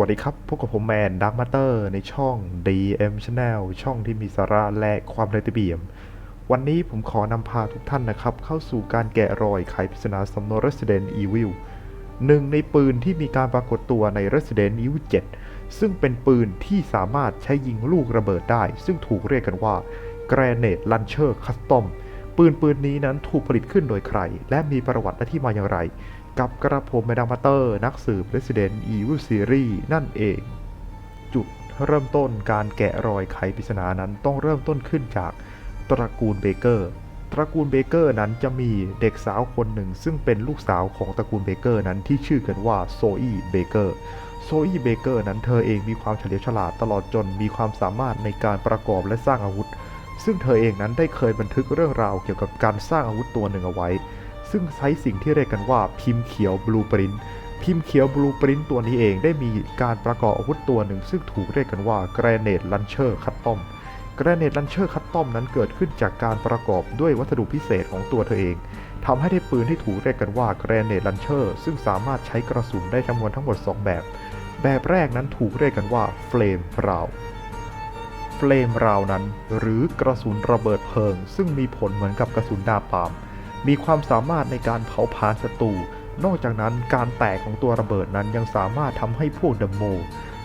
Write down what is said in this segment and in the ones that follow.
วัสดีครับพวกกับผมแมนดักมาเตอร์ในช่อง DM Channel ช่องที่มีสาระและความระเบียบวันนี้ผมขอนำพาทุกท่านนะครับ เข้าสู่การแกะรอยไขปริศนาสำนวน Resident Evil หนึ่งในปืนที่มีการปรากฏตัวใน Resident Evil 7 ซึ่งเป็นปืนที่สามารถใช้ยิงลูกระเบิดได้ ซึ่งถูกเรียกกันว่า Grenade Launcher Custom ปืนปืนนี้นั้นถูกผลิตขึ้นโดยใคร และมีประวัติและที่มาอย่างไร กับกระผมแมดามาเตอร์ นักสืบ Resident Evil Series นั่นเอง จุดเริ่มต้นการแกะรอยไขปริศนานั้นต้องเริ่มต้นขึ้นจากตระกูลเบเกอร์ ตระกูลเบเกอร์นั้นจะมีเด็กสาวคนหนึ่ง ซึ่งเป็นลูกสาวของตระกูลเบเกอร์นั้นที่ชื่อกันว่าโซอีเบเกอร์โซอีเบเกอร์นั้นเธอเองมีความเฉลียวฉลาดตลอดจนมีความสามารถในการประกอบและสร้างอาวุธ ซึ่งเธอเองนั้นได้เคยบันทึกเรื่องราวเกี่ยวกับการสร้างอาวุธตัวหนึ่งเอาไว้ ซึ่งใช้สิ่งที่เรียกกันว่าพิมพ์เขียวบลูปรินท์พิมพ์เขียวบลูปรินท์ตัวนี้เองได้มีการประกอบอาวุธตัวหนึ่ง ซึ่งถูกเรียกกันว่า Grenade Launcher Custom Grenade Launcher Custom นั้นเกิดขึ้นจากการประกอบด้วยวัสดุพิเศษของตัวเธอเองทำให้ได้ปืนที่ถูกเรียกกันว่า Grenade Launcher ซึ่งสามารถใช้กระสุนได้จำนวนทั้งหมด 2 แบบ แบบแรกนั้นถูกเรียกกันว่า Flame Round เฟลมราวนั้น หรือกระสุนระเบิดเพลิง ซึ่งมีผลเหมือนกับกระสุนดาปาม มีความสามารถในการเผาผลาญศัตรู นอกจากนั้นการแตกของตัวระเบิดนั้นยังสามารถทำให้พวกเดอะโม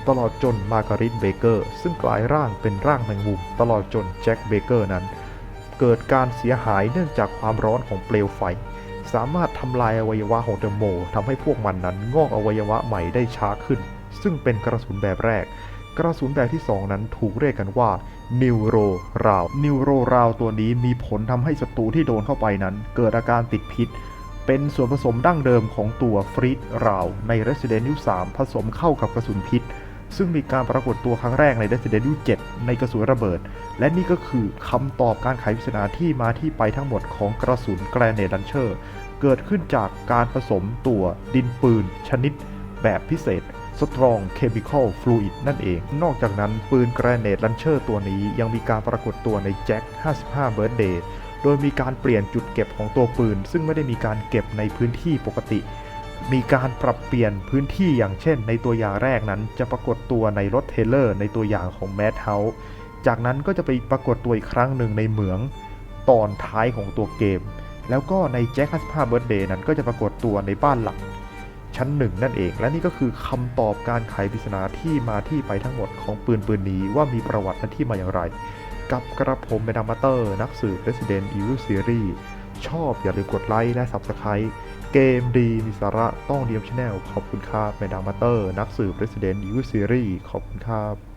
ตลอดจนมาการิตเบเกอร์ ซึ่งกลายร่างเป็นร่างแมงมุม ตลอดจนแจ็คเบเกอร์นั้น เกิดการเสียหายเนื่องจากความร้อนของเปลวไฟ สามารถทำลายอวัยวะของเดอะโมทำให้พวกมันนั้นงอกอวัยวะใหม่ได้ช้าขึ้น ซึ่งเป็นกระสุนแบบแรก กระสุนแบบที่ 2 นั้นถูกเรียกกันว่านิวโรราวนิวโรราวตัวนี้มีผลทำให้ศัตรูที่โดนเข้าไปนั้น เกิดอาการติดพิษ เป็นส่วนผสมดั้งเดิมของตัวฟรีดราวใน Resident Evil 3 ผสมเข้ากับกระสุนพิษ ซึ่งมีการปรากฏตัวครั้งแรกใน Resident Evil 7 ในกระสุนระเบิด และนี่ก็คือคำตอบการไขปริศนาที่มาที่ไปทั้งหมดของกระสุนแกรเนดันเชอร์เกิดขึ้นจากการผสมตัวดินปืนชนิดแบบพิเศษ Strong Chemical Fluid นั่นเอง นอกจากนั้นปืน Grenade Launcher ตัวนี้ยังมีการปรากฏตัวใน Jack 55 Birthday โดยมีการเปลี่ยนจุดเก็บของตัวปืน ซึ่งไม่ได้มีการเก็บในพื้นที่ปกติ มีการปรับเปลี่ยนพื้นที่อย่างเช่น ในตัวอย่างแรกนั้นจะปรากฏตัวในรถเทเลอร์ ในตัวอย่างของ Mad House จากนั้นก็จะไปปรากฏตัวอีกครั้งหนึ่งในเหมืองตอนท้ายของตัวเกม แล้วก็ใน Jack 55 Birthday นั้นก็จะปรากฏตัวในบ้านหลัง ชั้นหนึ่งนั่นเอง และนี่ก็คือคำตอบการไขปริศนาที่มาที่ไปทั้งหมดของปืนปืนนี้ว่ามีประวัติและที่มาอย่างไร กับกระผมเมดามาเตอร์ นักสืบ Resident Evil Series ชอบอย่าลืมกดไลค์และ Subscribe เกมดีมีสาระต้องเดียมชแนลขอบคุณครับเมดามาเตอร์ นักสืบ Resident Evil Series ขอบคุณครับ